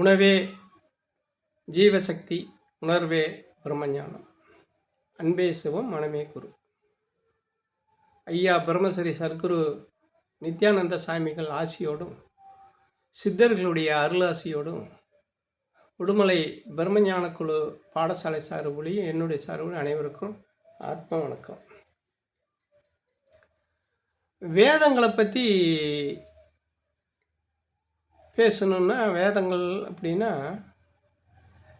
உணவே ஜீவசக்தி உணர்வே பிரம்மஞானம். அன்பே சிவம் மனமே குரு. ஐயா பிரம்மசரி சர்க்குரு நித்யானந்த சாமிகள் ஆசியோடும் சித்தர்களுடைய அருளாசியோடும் உடுமலை பிரம்மஞான குழு பாடசாலை சார்புலையும் என்னுடைய சார்புலையும் அனைவருக்கும் ஆத்ம வணக்கம். வேதங்களை பற்றி பேசணுன்னா வேதங்கள் அப்படின்னா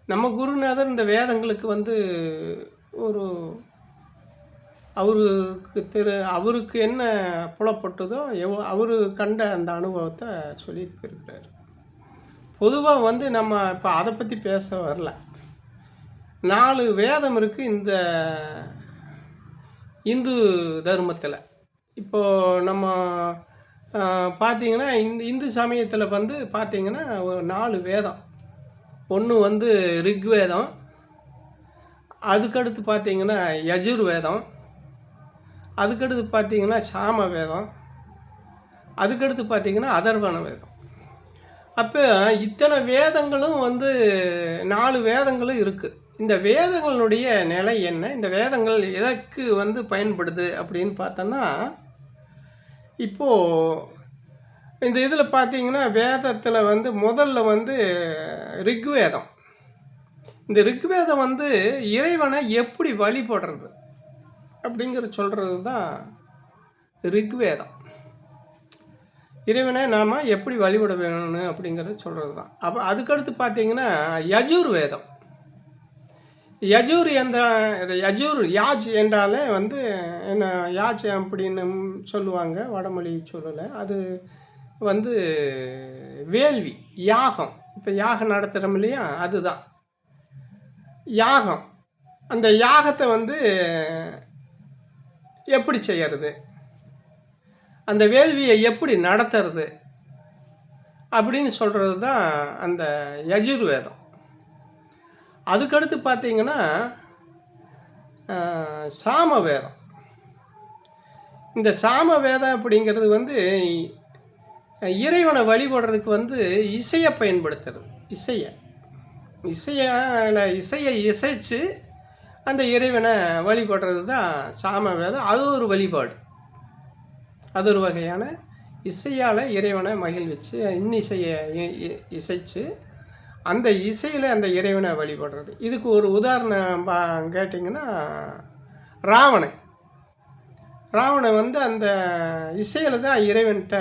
நம்ம குருநாதர் இந்த வேதங்களுக்கு வந்து ஒரு அவருக்கு திரு அவருக்கு என்ன புலப்பட்டதோ எவ் அவர் கண்ட அந்த அனுபவத்தை சொல்லிட்டு இருக்கிறார் பொதுவாக வந்து நம்ம இப்போ அதை பற்றி பேச வரல. நாலு வேதம் இருக்குது இந்த இந்து தர்மத்தில். இப்போது நம்ம பார்த்தீங்கன்னா இந்த இந்து சமயத்தில் வந்து பார்த்தீங்கன்னா ஒரு நாலு வேதம். ஒன்று வந்து ரிக்வேதம் அதுக்கடுத்து பார்த்தீங்கன்னா யஜுர் வேதம் அதுக்கடுத்து பார்த்தீங்கன்னா சாம வேதம் அதுக்கடுத்து பார்த்தீங்கன்னா அதர்வன வேதம். அப்போ இத்தனை வேதங்களும் வந்து நாலு வேதங்களும் இருக்குது இந்த வேதங்களுடைய நிலை என்ன? இந்த வேதங்கள் எதற்கு வந்து பயன்படுது அப்படின்னு பார்த்தோன்னா இப்போது இந்த இதில் பார்த்தீங்கன்னா வேதத்தில் வந்து முதல்ல வந்து ரிக்வேதம். இந்த ரிக்வேதம் வந்து இறைவனை எப்படி வழிபடுறது அப்படிங்கிற சொல்கிறது தான் ரிக்வேதம். இறைவனை நாம் எப்படி வழிபட வேணும்னு அப்படிங்கிறத சொல்கிறது தான் அப்போ அதுக்கடுத்து பார்த்தீங்கன்னா யஜுர்வேதம். யஜூர் என்ற யஜூர் யாஜ் என்றாலே வந்து என்ன யாஜ் அப்படின்னு சொல்லுவாங்க வடமொழி சொல்லலை அது வந்து வேள்வி யாகம். இப்போ யாகம் நடத்துகிறோம் இல்லையா? அதுதான். யாகம். அந்த யாகத்தை வந்து எப்படி செய்கிறது அந்த வேள்வியை எப்படி நடத்துறது? அப்படின்னு சொல்கிறது தான் அந்த யஜுர்வேதம். அதுக்கடுத்து பார்த்தீங்கன்னா சாம வேதம் இந்த சாம வேதம் அப்படிங்கிறது வந்து இறைவனை வழிபடுறதுக்கு வந்து இசையை பயன்படுத்துறது. இசையை. இசையால் இசையை இசைச்சு அந்த இறைவனை வழிபடுறது தான் சாம வேதம் அது ஒரு வழிபாடு. அது ஒரு வகையான இசையால் இறைவனை மகிழ்விச்சு இன்னிசையை இசைச்சு அந்த இசையில் அந்த இறைவனை வழிபடுறது. இதுக்கு ஒரு உதாரணம் கேட்டிங்கன்னா ராவணன். ராவணன் வந்து அந்த இசையில் தான் இறைவன்கிட்ட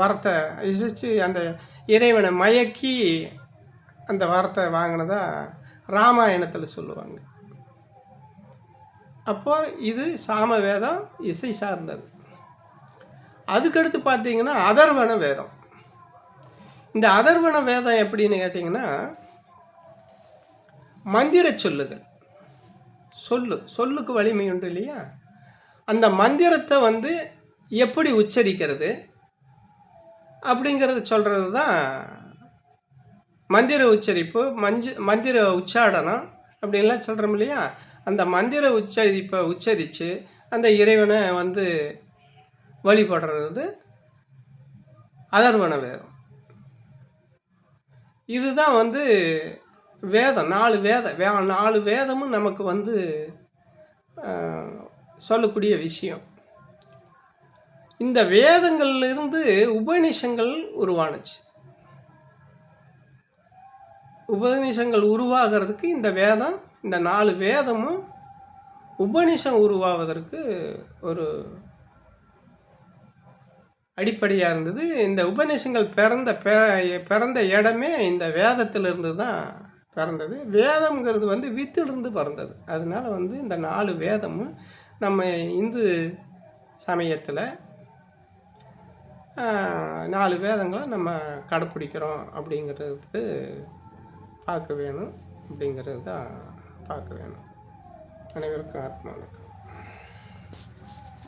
வரத்தை இசைச்சு அந்த இறைவனை மயக்கி அந்த வரத்தை வாங்கினதா ராமாயணத்தில் சொல்லுவாங்க. அப்போது இது சாம வேதம் இசை சார்ந்தது. அதுக்கடுத்து பார்த்தீங்கன்னா அதர்வன வேதம். இந்த அதர்வன வேதம் எப்படின்னு கேட்டிங்கன்னா மந்திர சொல்லுகள். சொல்லு சொல்லுக்கு வலிமை உண்டு இல்லையா? அந்த மந்திரத்தை வந்து எப்படி உச்சரிக்கிறது அப்படிங்கிறது சொல்கிறது தான் மந்திர உச்சரிப்பு மஞ்ச மந்திர உச்சாடனம் அப்படின்லாம் சொல்கிறோம் இல்லையா? அந்த மந்திர உச்சரிப்பை உச்சரித்து அந்த இறைவனை வந்து வழிபடுறது அதர்வன வேதம். இதுதான் வந்து வேதம். நாலு வேதம் வே நாலு வேதமும் நமக்கு வந்து சொல்லக்கூடிய விஷயம். இந்த வேதங்கள்லேருந்து உபநிஷங்கள் உருவானுச்சு. உபநிஷங்கள் உருவாகிறதுக்கு இந்த வேதம் இந்த நாலு வேதமும் உபநிஷம் உருவாவதற்கு ஒரு அடிப்படையாக இருந்தது. இந்த உபநிஷங்கள் பிறந்த பிறந்த இடமே இந்த வேதத்திலிருந்து தான் பிறந்தது. வேதம்ங்கிறது வந்து வித்திலிருந்து பிறந்தது. அதனால் வந்து இந்த நாலு வேதமும் நம்ம இந்து சமயத்தில் நாலு வேதங்களை நம்ம கடைப்பிடிக்கிறோம் அப்படிங்கிறது பார்க்க வேணும். அப்படிங்கிறது தான் பார்க்க வேணும். அனைவருக்கும் ஆத்மாவுக்கு.